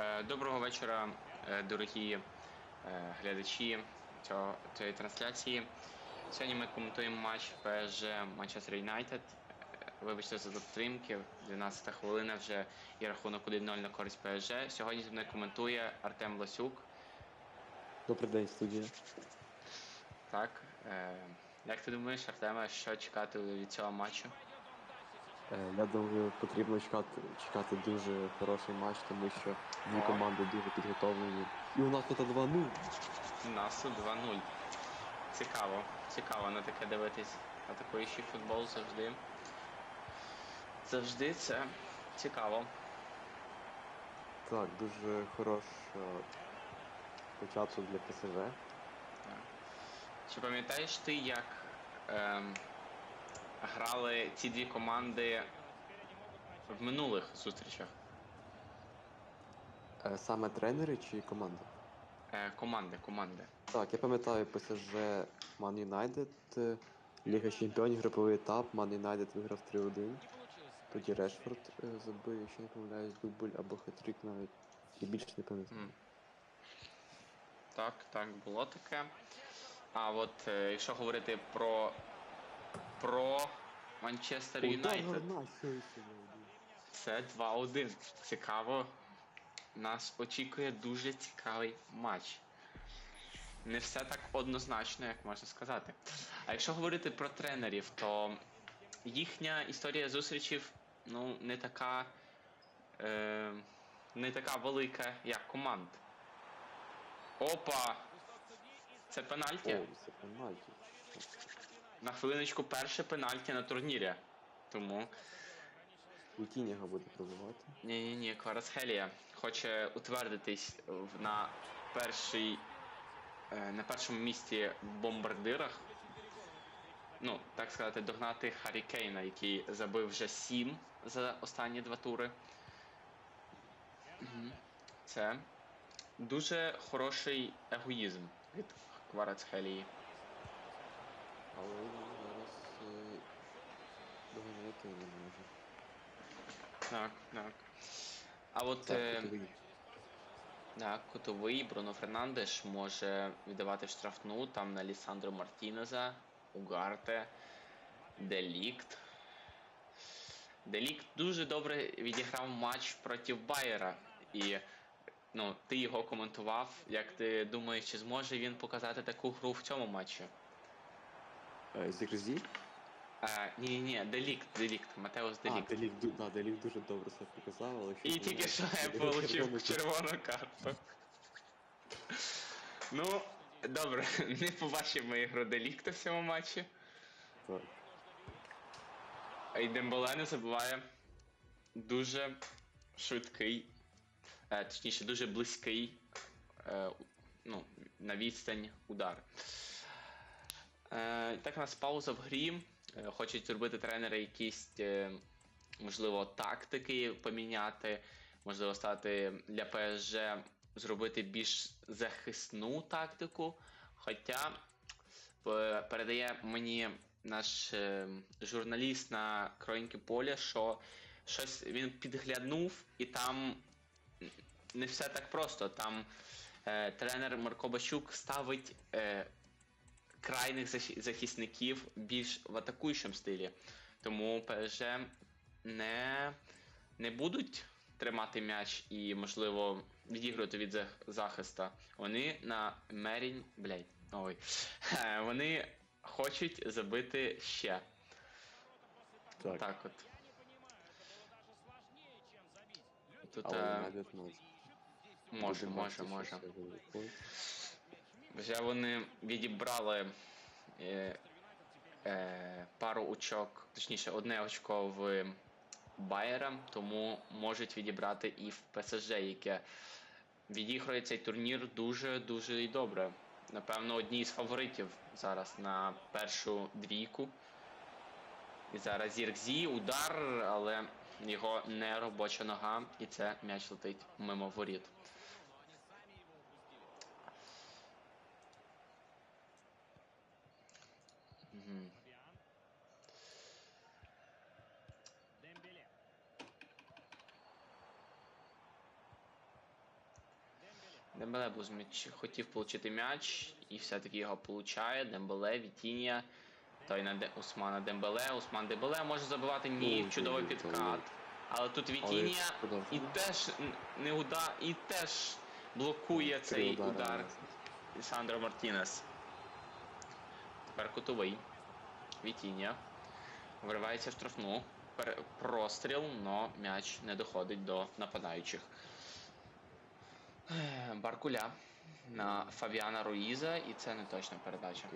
Е, Доброго вечора, е, дорогі е, глядачі цього, цієї трансляції. Сьогодні ми коментуємо матч ПСЖ Манчестер Юнайтед. Вибачте за затримки, 12 хвилина вже і рахунок 1-0 на користь ПСЖ. Сьогодні зі мною коментує Артем Лосюк. Добрий день, студія. Так, як ти думаєш, Артеме, що чекати від цього матчу? Е, Я думаю, потрібно чекати, чекати дуже хороший матч, тому що дві команди дуже підготовлені. І у нас тут 2-0. У нас тут 2-0. Цікаво, цікаво на таке дивитись. Атакуючий футбол завжди. Завжди це цікаво. Так, дуже хороший початок для ПСЖ. Чи пам'ятаєш ти, як ем, грали ці дві команди в минулих зустрічах? Е, Саме тренери чи команда? Е, команди, команди. Так, я пам'ятаю ПСЖ Ман Юнайтед, е, Ліга Чемпіонів, груповий етап, Ман Юнайтед виграв 3-1. Тоді Решфорд е, забив, якщо не помиляюсь, дубль або хет-трик навіть. І більше не пам'ятаю. М. Так, так, було таке. А от е, якщо говорити про. Про Манчестер Юнайтед. Це 2-1. Цікаво. Нас очікує дуже цікавий матч. Не все так однозначно, як можна сказати. А якщо говорити про тренерів, то їхня історія зустрічів ну, не така. Е, не така велика, як команд. Опа! Це пенальті. О, це пенальті. На хвилиночку перше пенальті на турнірі. Тому. Вітінняга буде пробивати. Ні, ні, Кварацхелія хоче утвердитись на першій, е, на першому місці в бомбардирах. Ну, так сказати, догнати Харі Кейна, який забив вже 7 за останні два тури. Це дуже хороший егоїзм від Кварацхелії. Але зараз е, доганяти не може. Так, так. А от. Це е. Так, кутовий Бруно Фернандеш може віддавати штрафну там на Лісандро Мартінеза, Угарте, Делікт. Делікт дуже добре відіграв матч проти Байера. І ну, ти його коментував. Як ти думаєш, чи зможе він показати таку гру в цьому матчі? Е, Зігрзі? Е, ні, ні, ні, Делікт, Делікт, Матеус А, Делікт. Делік, да, Делік дуже добре себе показав, але І тільки що я отримав червону карту. Ну, добре, не побачимо ігру Делікта в цьому матчі. Так. А й Дембеле не забуває. Дуже швидкий, е, точніше, дуже близький е, ну, на відстань удар. Е, так, у нас пауза в грі. Е, хочуть зробити тренери якісь, е, можливо, тактики поміняти, можливо, стати для ПСЖ зробити більш захисну тактику. Хоча передає мені наш журналіст на кроїнки поля, що щось він підглянув, і там не все так просто. Там тренер Марко Бачук ставить крайних захи- захисників більш в атакуючому стилі. Тому ПСЖ не, не будуть тримати м'яч і, можливо, відігрувати від зах- захиста. Вони на мерінь. Блять, ой. Вони хочуть забити ще. Так. Так от. Тут Але е, Юнайтед може. може, може, Вже вони відібрали е, е, пару очок, точніше, одне очко в Байера, тому можуть відібрати і в ПСЖ, яке відіграє цей турнір дуже-дуже і добре. Напевно, одні з фаворитів зараз на першу двійку. І зараз Зіркзі, удар, але його не робоча нога, і це м'яч летить мимо воріт. Мгм. Дембеле. Був м'яч, хотів отримати м'яч і все-таки його получає. Дембеле, Вітінія. Той на Де... Усмана Дембеле. Усман Дембеле може забивати ні, чудовий підкат. Але тут Вітінія і теж не уда... і теж блокує цей удар. Лісандро Мартінес. Тепер кутовий. Вітіння. Вривається в штрафну. Простріл, но м'яч не доходить до нападаючих. Баркуля на Фабіана Руїза, і це не точна передача.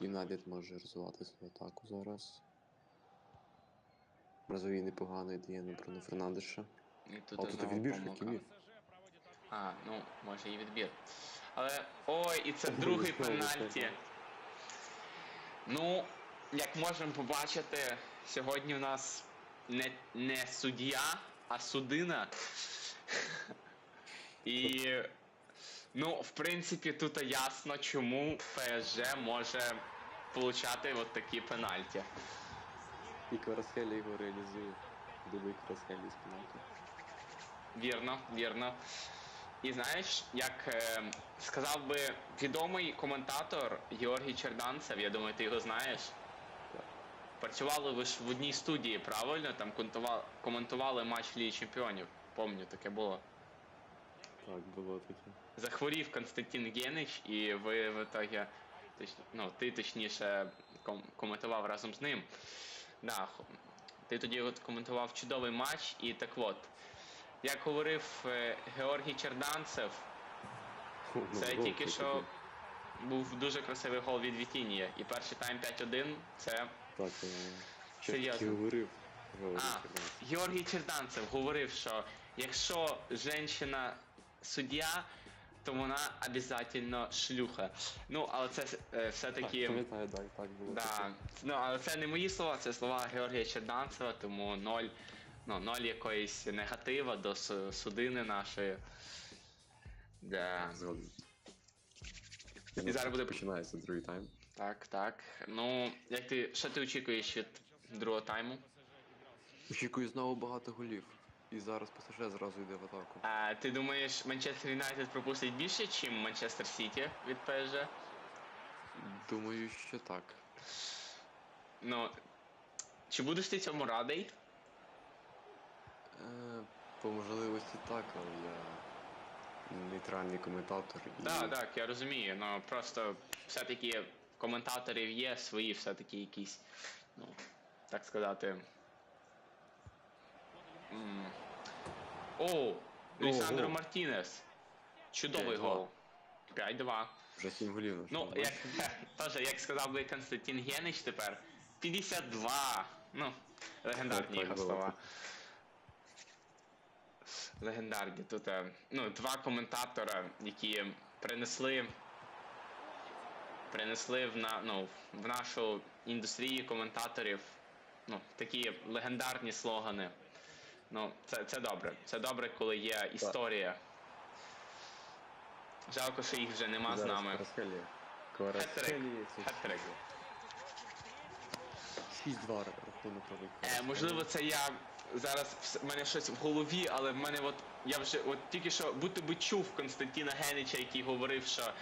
Юнайтед може розвивати свою атаку зараз. Бразовій непогано йде на Бруно Фернандеша. І тут А тут відбір помилка. Хакімі. А, ну, може і відбір. Але. Ой, і це другий пенальті. Ну, як можемо побачити, сьогодні в нас не, не суддя, а судина. І. Ну, в принципі, тут ясно, чому ПСЖ може получати от такі пенальті. І Кварасхелі його реалізує. Дивий Кварасхелі з пенальті. Вірно, вірно. І знаєш, як е, сказав би відомий коментатор Георгій Черданцев, я думаю, ти його знаєш. Працювали ви ж в одній студії, правильно? Там коментували, коментували матч Ліги Чемпіонів. Помню, таке було. Так, було таке. Захворів Константин Генич, і ви в итоге, ну, ти точніше ком- коментував разом з ним. Да, ти тоді от коментував чудовий матч, і так от. Як говорив е, Георгій Черданцев, Ну, це тільки що був дуже красивий гол від Вітінія. І перший тайм 5-1 це Так, е, Серйозно. Говорив А, Георгій Черданцев говорив, що якщо жінка суддя, то вона обов'язково шлюха. Ну, але це е, все-таки. Так, пам'ятаю, так, так було. Да. Ну, але це не мої слова, це слова Георгія Черданцева, тому ноль, ну, ноль якоїсь негатива до судини нашої. Да. І зараз буде- починається другий тайм. Так, так. Ну, як ти. Що ти очікуєш від другого тайму? Очікую знову багато голів. І зараз ПСЖ зразу йде в атаку. А, ти думаєш, Манчестер Юнайтед пропустить більше, ніж Манчестер Сіті від ПСЖ? Думаю, що так. Ну. Чи будеш ти цьому радий? Е, по можливості так, але я нейтральний коментатор. І... Так, так, я розумію, ну просто все-таки коментаторів є свої все-таки якісь, ну, так сказати. м, О, Лісандро. Мартінес. Чудовий 5-2. гол. 5-2. Вже 7 голів Ну, як, теж, як сказав би Константин Генич тепер, 52. Ну, легендарні його слова. Легендарні. Тут е, ну, два коментатора, які принесли. Принесли в, на, ну, в нашу індустрію коментаторів ну, такі легендарні слогани. Ну, це, це добре. Це добре, коли є історія. Жалко, що їх вже нема з нами. Хет-трик. Хет-трик. 6-2 рахунок. Е, можливо, це я зараз в мене щось в голові, але в мене от я вже от тільки що будто би чув Константина Генича, який говорив, що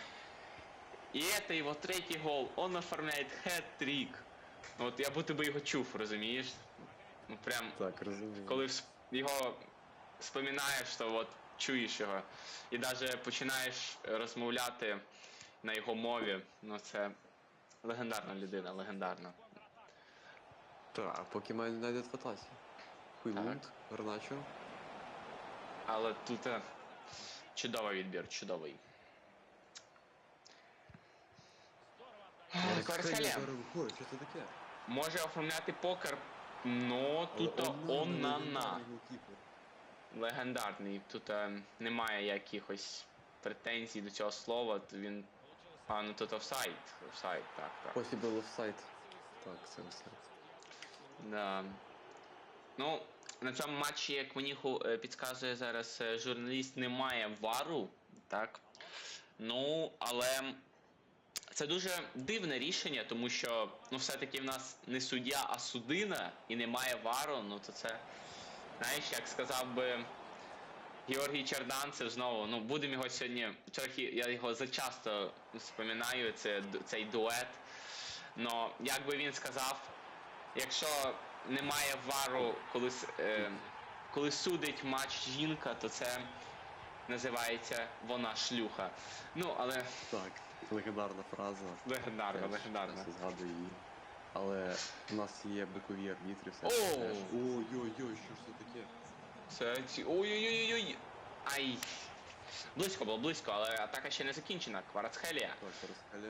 і це його третій гол, он оформляє хет-трік. Ну, От я будто би його чув, розумієш? Ну прям Так, розумію. коли його споминаєш, то от чуєш його. І навіть починаєш розмовляти на його мові. Ну це легендарна людина, легендарна. Так, а поки має знайде в Хуйлунд, Гарначо. Але тут е, чудовий відбір, чудовий. Кварцхелія виходить, що це таке? може оформляти покер, но тут онана. Легендарний. Тут е, немає якихось претензій до цього слова. то Він. А, ну тут офсайд. Офсайд, так, так. Possible offside. Так, це офсайд. Да. Ну, на цьому матчі, як мені е, підказує зараз е, журналіст, немає вару, так? Ну, але це дуже дивне рішення, тому що ну, все-таки в нас не суддя, а судина, і немає вару, ну то це, знаєш, як сказав би Георгій Черданцев знову, ну будемо його сьогодні. Трохи я його зачасто вспоминаю, це, цей дует. Но як би він сказав, якщо немає вару, коли, с- е, коли судить матч жінка, то це називається вона шлюха. Ну, але Так, легендарна фраза. легендарно, Теж легендарно. часто згадую її. Але у нас є бикові арбітри, все. Ой-ой-ой, що ж це таке? Це ці. Ой-ой-ой-ой. Ай. Близько було близько, але атака ще не закінчена. Кварацхелія. Так.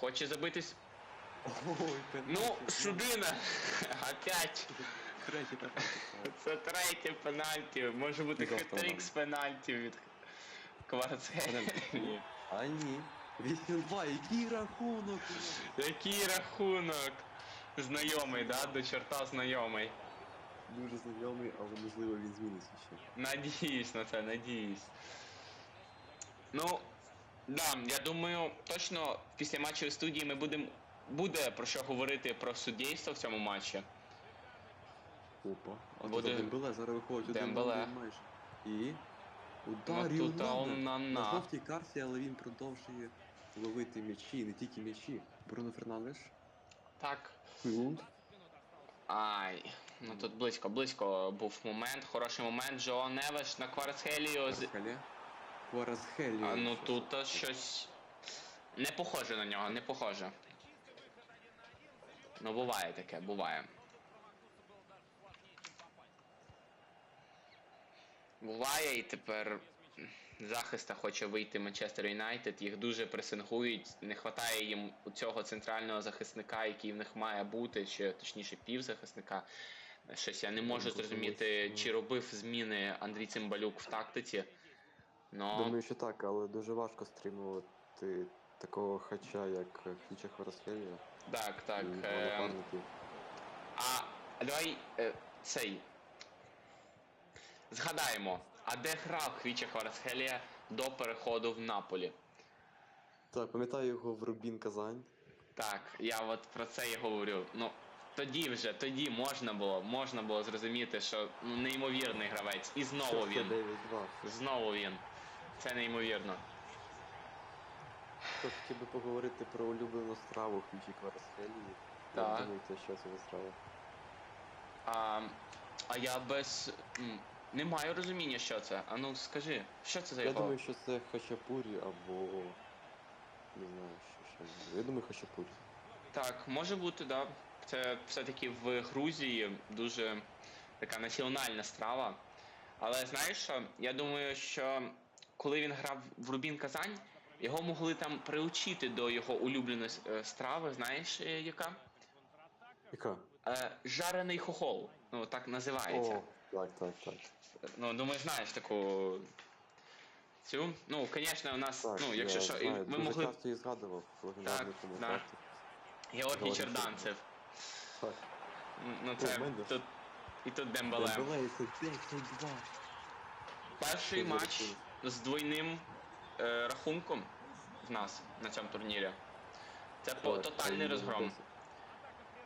Хоче забитись. Ой, Ну, судина! Опять! Третій. Це третє пенальті. Може бути Жовта хитрик з пенальті від Кварацхелії. А ні. 8-2, який рахунок? Який рахунок? Знайомий, да? До чорта знайомий. Дуже знайомий, але можливо він зміниться ще. Надіюсь на це, надіюсь. Ну, да, я думаю, точно після матчу студії ми будемо. Буде про що говорити про суддівство в цьому матчі. Опа. А Буде- тут Дембеле зараз виходить Дембеле. один майже. І... Ну, Удар тут на жовтій карті, але він продовжує ловити м'ячі, не тільки м'ячі. Бруно Фернандеш, Так. Хвилунд. Ай. Ну тут близько, близько був момент, хороший момент. Джо Невеш на Кварцхеліо. з-. Кварасхелі. А ну тут щось. Не похоже на нього, не похоже. Ну буває таке, буває. Буває і тепер захиста хоче вийти Манчестер Юнайтед, їх дуже пресингують, не вистачає їм цього центрального захисника, який в них має бути, чи точніше півзахисника. Щось я не можу зрозуміти, чи робив зміни Андрій Цимбалюк в тактиці. Но... Думаю, що так, але дуже важко стримувати такого хача, як Хіча Кварасхелі. Так, так. Е, а давай е, цей. Згадаємо, а де грав Хвіча Кварцхелія до переходу в Наполі? Так, пам'ятаю його в Рубін Казань. Так, я от про це і говорю. Ну, тоді вже, тоді можна було, можна було зрозуміти, що ну, неймовірний гравець. І знову він. 9-2. Знову він. Це неймовірно. Хто хотів би поговорити про улюблену страву Хічі Кварасхелі? Так. Як думаєте, що це за страва? А, а я без. м, Не маю розуміння, що це. А ну скажи, що це за Я його? думаю, що це хачапурі або. Не знаю, що ще. Я думаю, хачапурі. Так, може бути, да. Це все-таки в Грузії дуже така національна страва. Але знаєш що? Я думаю, що коли він грав в Рубін Казань, його могли там приучити до його улюбленої е, страви, знаєш, е, яка? Яка? Е, жарений хохол. Ну, так називається. О, так, так, так. Ну, думаю, знаєш таку. Цю. Ну, звісно, у нас, Так, ну, якщо я що, знаю, ми дуже могли. часто її згадував легендарний да. коментатор. Георгій Георгій Черданцев. Так. Ну, це Мендеш. тут. І тут Дембеле. Дембеле, це 5-2. Перший Це матч з двойним е, рахунком в нас на цьому турнірі. Це по тотальний розгром.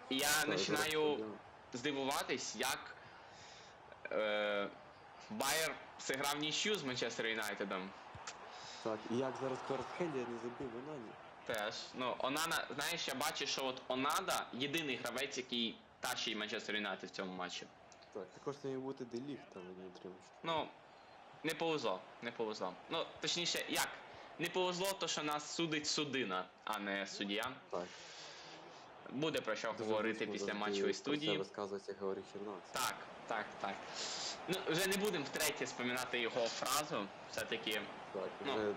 І я починаю здивуватись, як е, Байер зіграв нічю з Манчестер Юнайтедом. Так, і як зараз Кварасхелія не забив Онані? Теж. Ну, Онана, знаєш, я бачу, що от Онада єдиний гравець, який тащить Манчестер Юнайтед в цьому матчі. Так, також не бути Деліг там не отримав. Ну, не повезло, не повезло. Ну, точніше, як? Не повезло, то що нас судить судина, а не суддя. Так. Буде про що Дуже говорити після матчової студії. Розказується Георгій Чернавець. Так, так, так. Ну, вже не будемо втретє споминати його фразу. Все-таки Так, Ну, вже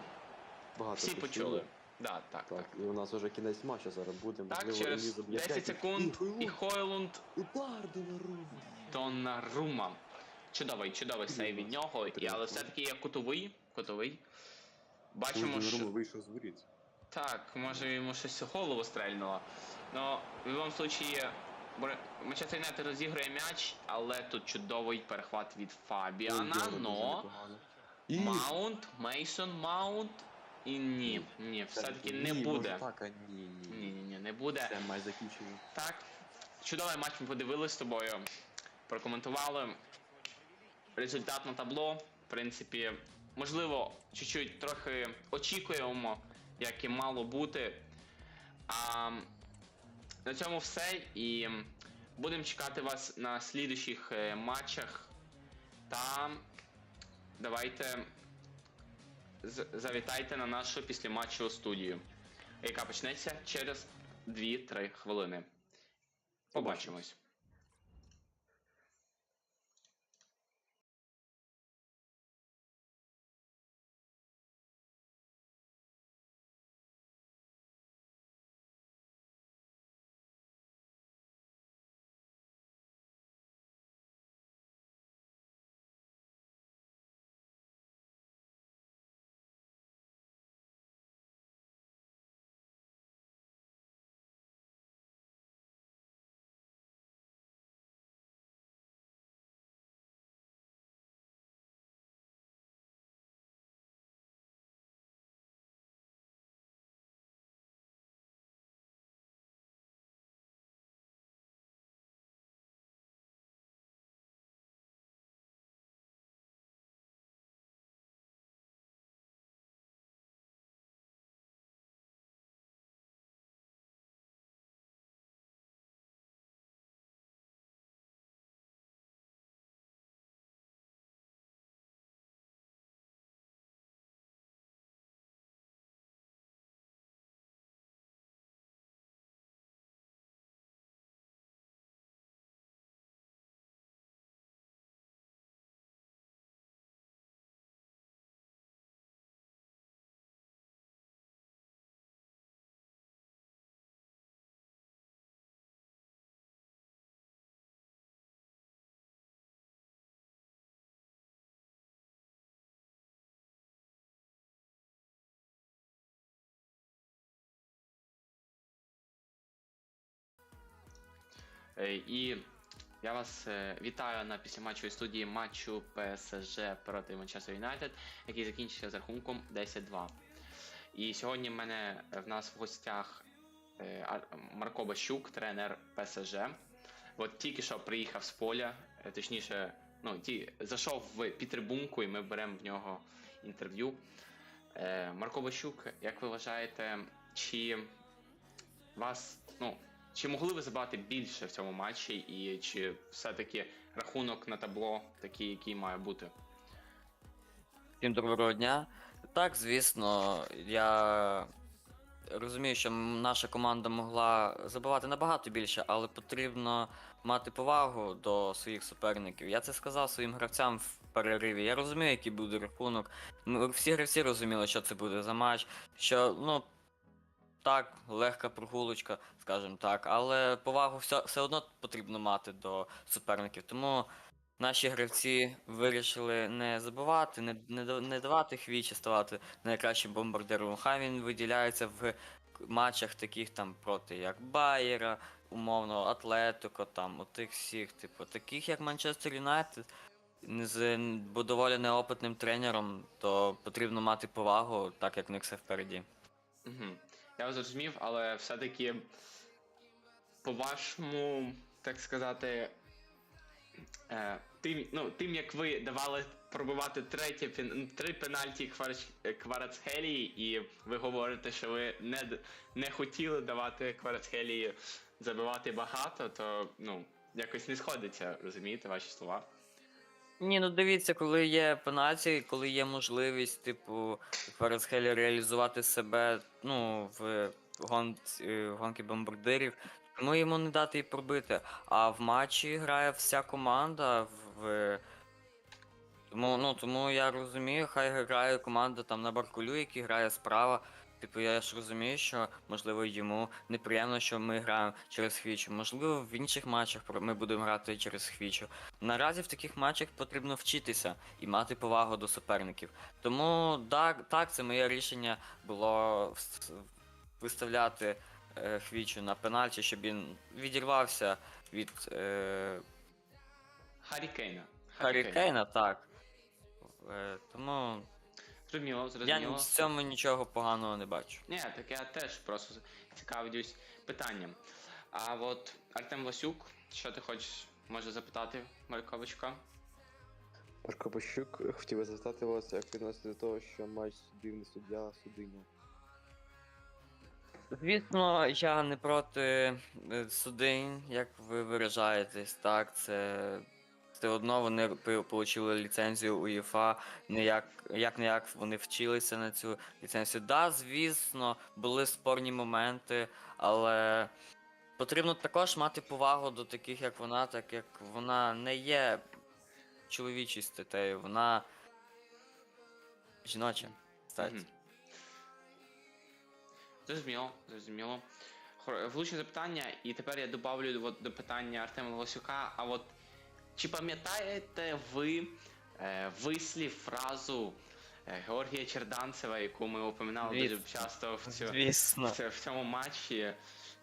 багато всі почули. Да, так, так. Так, і у нас вже кінець матчу зараз буде. Так, можливо, через 10 секунд І і Хойлунд Удар Донарума. Донарума. Чудовий, чудовий сейв від нього, і, але все-таки є кутовий. Кутовий. Бачимо, що. Вийшов з воріт. Так, може йому щось в голову стрельнуло. Ну, в будь-якому случаї, Бор- Манчестер Юнайтед розігрує м'яч, але тут чудовий перехват від Фабіана, но І... Маунт, Мейсон Маунт. І ні, ні, все-таки не Ні, буде. Так, а ні, ні. Ні, ні, ні, не буде. Це має закінчення. Так. Чудовий матч ми подивилися з тобою. Прокоментували. Результат на табло. в принципі, можливо, чуть-чуть трохи очікуємо, як і мало бути. А на цьому все. І будемо чекати вас на слідуючих е, матчах. Та давайте завітайте на нашу післяматчеву студію, яка почнеться через 2-3 хвилини. Побачимось. І я вас е, вітаю на післяматчевій студії матчу ПСЖ проти Манчестер Юнайтед, який закінчився з рахунком 10-2. І сьогодні в мене е, в нас в гостях е, Марко Бащук, тренер ПСЖ. От тільки що приїхав з поля, е, точніше, ну, ті, зайшов в підтрибунку, і ми беремо в нього інтерв'ю. Е, Марко Бащук, як ви вважаєте, чи вас, ну, чи могли ви забрати більше в цьому матчі, і чи все-таки рахунок на табло такий, який має бути? Всім доброго дня. Так, звісно, я розумію, що наша команда могла забивати набагато більше, але потрібно мати повагу до своїх суперників. Я це сказав своїм гравцям в перериві. Я розумію, який буде рахунок. Всі гравці розуміли, що це буде за матч. Що, ну, так, легка прогулочка, скажімо так, але повагу все, все одно потрібно мати до суперників. Тому Наші гравці вирішили не забивати, не, не, не давати хвічі ставати найкращим бомбардиром. Хай він виділяється в матчах таких там проти як Байера, умовно, Атлетико, там, отих всіх, типу, таких як Манчестер Юнайтед. З бо доволі неопитним тренером, то потрібно мати повагу, так як в них все впереді. Угу. Я зрозумів, але все-таки, по-вашому, так сказати, е, тим, ну, тим, як ви давали пробивати третє, три пенальті Кварацхелії, і ви говорите, що ви не, не хотіли давати Кварацхелії забивати багато, то ну, якось не сходиться, розумієте, ваші слова? Ні, ну дивіться, коли є пенальті, коли є можливість, типу, Кварацхелі реалізувати себе, ну, в гонці, е, гонки бомбардирів, тому йому не дати і пробити. А в матчі грає вся команда в. Тому, ну, тому я розумію, хай грає команда там на Баркулю, який грає справа. Типу, я ж розумію, що можливо йому неприємно, що ми граємо через хвічу. Можливо, в інших матчах ми будемо грати через хвічу. Наразі в таких матчах потрібно вчитися і мати повагу до суперників. Тому так, так це моє рішення було виставляти е, хвічу на пенальті, щоб він відірвався від е, Харі Кейна. Харі Кейна, так. Е, тому Зрозуміло, я зрозуміло. в цьому нічого поганого не бачу. Ні, так я теж просто цікавлюсь питанням. А от Артем Васюк, що ти хочеш може запитати Марковичка? Марко Пощук хотів би запитати вас, як відносите до того, що матч не суддя, а судиня. Звісно, я не проти е, судинь, як ви виражаєтесь, так, це все одно вони отримали ліцензію УЄФА, не як, не як вони вчилися на цю ліцензію. Да, звісно, були спорні моменти, але потрібно також мати повагу до таких, як вона, так як вона не є чоловічою статтею, вона жіноча стать. Зрозуміло, зрозуміло. Влучне запитання, і тепер я добавлю от до питання Артема Волосюка. А от чи пам'ятаєте ви е, вислів, фразу е, Георгія Черданцева, яку ми упоминали дуже часто в, цю, Звісно. в, ц- в цьому матчі?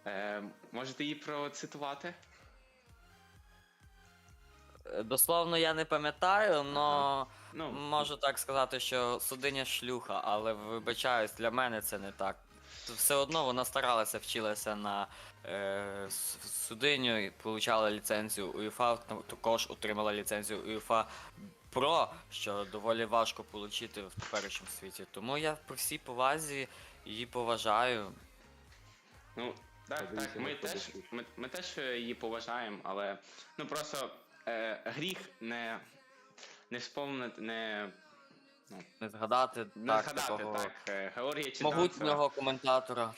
Е, можете її процитувати? Е, Дословно я не пам'ятаю, але Ну, можу так сказати, що судиня шлюха, але вибачаюсь, для мене це не так. Все одно вона старалася, вчилася на е, судиню, і получала ліцензію УЄФА, також отримала ліцензію УЄФА Про, що доволі важко отримати в теперішньому світі. Тому я при всій повазі її поважаю. Ну, так, так, ми теж, ми, ми теж її поважаємо, але ну просто е, гріх не, не вспомнити, не, Не згадати не так, згадати такого так, е, Георгія Чеданцева. могутнього коментатора.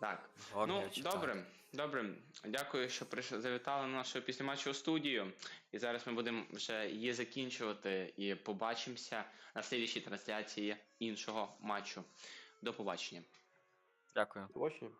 Так. Георгія Ну, Чеданцева. добре, добре. Дякую, що прийшли, завітали на нашу післяматчеву студію. І зараз ми будемо вже її закінчувати і побачимося на слідчій трансляції іншого матчу. До побачення. Дякую. Побачення.